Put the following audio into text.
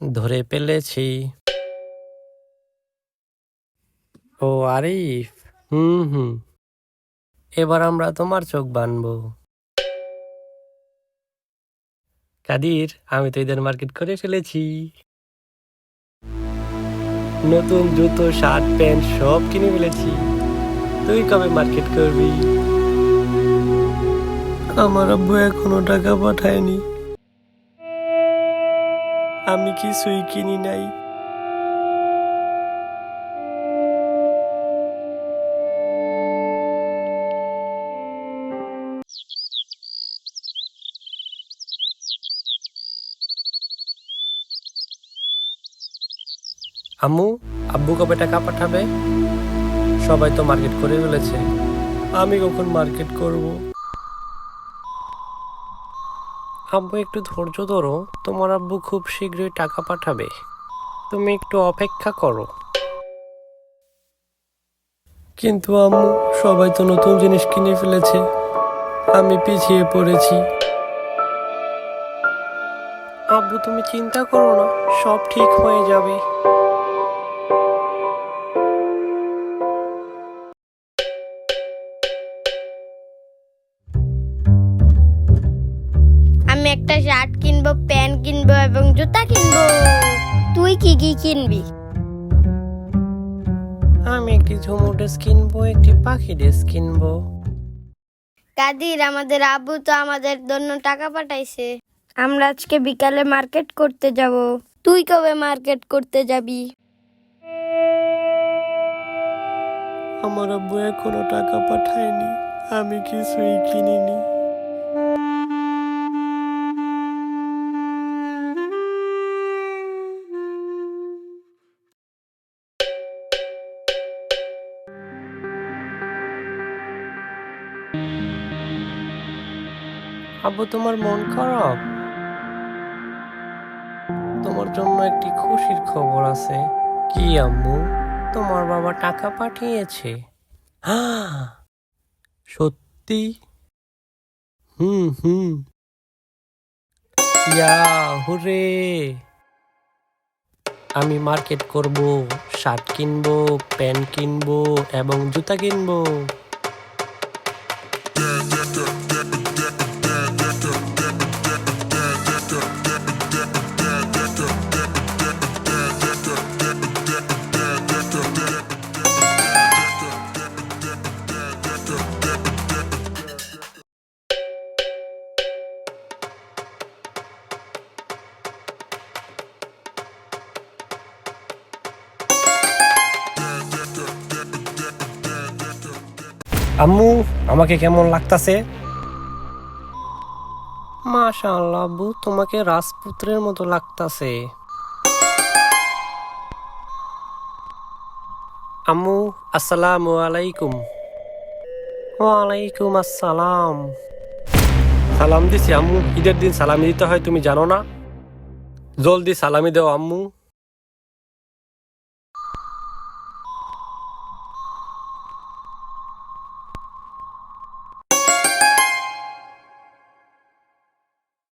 ধরে পেলেছি ও আরিফ হুম হুম এবার আমরা তোমার চোখ বানবো কাদির আমি তো ঈদের মার্কেট করে ফেলেছি নতুন জুতো শার্ট প্যান্ট সব কিনে ফেলেছি তুই কবে মার্কেট করবি? আমার আব্বু এখনও টাকা পাঠায়নি। আমি কিছুই কিনি নাই। আম্মু আব্বু কবে টাকা পাঠাবে? সবাই তো মার্কেট করে ফেলেছে। আমি কখন মার্কেট করব? আব্বু, একটু ধৈর্য ধরো। তোমার আব্বু খুব শীঘ্রই টাকা পাঠাবে। তুমি একটু অপেক্ষা করো। কিন্তু আম্মু, সবাই তো নতুন জিনিস কিনে ফেলেছে। আমি পিছিয়ে পড়েছি। আব্বু, তুমি চিন্তা করো না, সব ঠিক হয়ে যাবে। একটা শার্ট কিনবো প্যান্ট কিনবো এবং জুতা কিনবো। তুই কি কি কিনবি? আমি একটি ঝুমুর ড্রেস কিনবো একটি পাখি ড্রেস কিনবো। কাদির আমাদের আব্বু তো আমাদের জন্য টাকা পাঠাইছে। আমরা আজকে বিকালে মার্কেট করতে যাব। তুই কবে মার্কেট করতে যাবি? আমার আব্বু এখনও টাকা পাঠায়নি আমি কিছুই কিনিনি। আব্বু, তোমার মন খারাপ? তোমার জন্য একটি খুশির খবর আছে। কি আম্মু? তোমার বাবা টাকা পাঠিয়েছে। সত্যি? হুম হুম। ইয়া হুরে আমি মার্কেট করব, শার্ট কিনবো, প্যান্ট কিনবো এবং জুতা কিনবো। আম্মু, আমাকে কেমন লাগতাছে? মাশাআল্লাহ আব্বু, তোমাকে রাজপুত্রের মতো লাগতাছে। আম্মু, আসসালামু আলাইকুম। ওয়ালাইকুম আসসালাম। সালাম দিছি আম্মু, ঈদের দিন সালামি দিতে হয়, তুমি জানো না? জলদি সালামি দেও আম্মু।